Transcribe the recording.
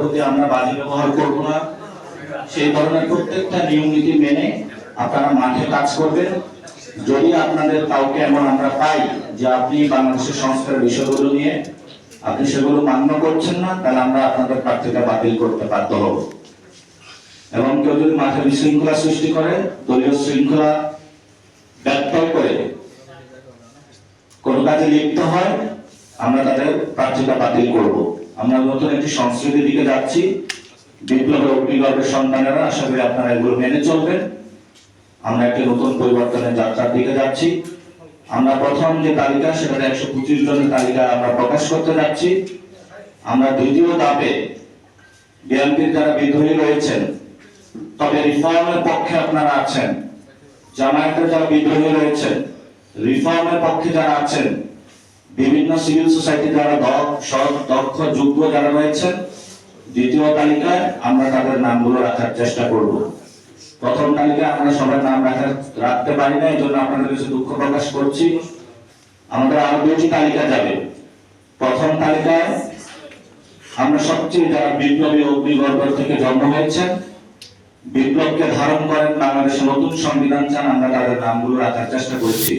প্রতি আমরা বাজে ব্যবহার করব না। সেই ধরনের প্রত্যেকটা নিয়ম নীতি মেনে আপনারা মাঠে কাজ করবেন। যদি আপনাদের কাউকে এমন আমরা পাই যে আপনি বাংলাদেশের সংস্কারের বিষয়গুলো নিয়ে আপনি সেগুলো মান্য করছেন না, তাহলে আমরা আপনাদের প্রার্থীটা বাতিল করতে বাধ্য হব। এবং কেউ যদি মাঠে বিশৃঙ্খলা সৃষ্টি করে, দলীয় শৃঙ্খলা ব্যত্যয় করে, কোন কাজে লিপ্ত হয়, আমরা তাদের প্রার্থীতা বাতিল করব। আমরা নতুন একটি সংস্কৃতির দিকে যাচ্ছি। বিপ্লবের অগ্নিগর্ভের সন্তানেরা, আশা করি আপনারা এগুলো মেনে চলবেন। আমরা একটি নতুন পরিবর্তনের যাত্রার দিকে যাচ্ছি। আমরা প্রথম যে তালিকা সেটাতে একশো পঁচিশ জনের তালিকা আমরা প্রকাশ করতে যাচ্ছি। আমরা দ্বিতীয় ধাপে বিএনপির যারা বিদ্রোহী রয়েছেন, তবে রিফর্মের পক্ষে আপনারা আছেন। জামায়াতের যারা বিদ্রোহী রয়েছেন, রিফর্মের পক্ষে যারা আছেন বিভিন্ন সিভিল সোসাইটি যারা দক্ষ দক্ষ, যোগ্য যারা রয়েছেন দ্বিতীয় তালিকায় আমরা তাদের নামগুলো রাখার চেষ্টা করব। প্রথম তালিকায় আমরা সবার নাম রাখার রাখতে পারি না এই জন্য আপনাদের কাছে দুঃখ প্রকাশ করছি। আমাদের আরও দুটি তালিকা যাবে। প্রথম তালিকায় আমরা সবচেয়ে যারা বিপ্লবী অগ্নিগর্ভ থেকে জন্ম হয়েছেন বিপ্লবকে ধারণ করেন বাংলাদেশের নতুন সংবিধান চান, আমরা তাদের নামগুলো রাখার চেষ্টা করছি।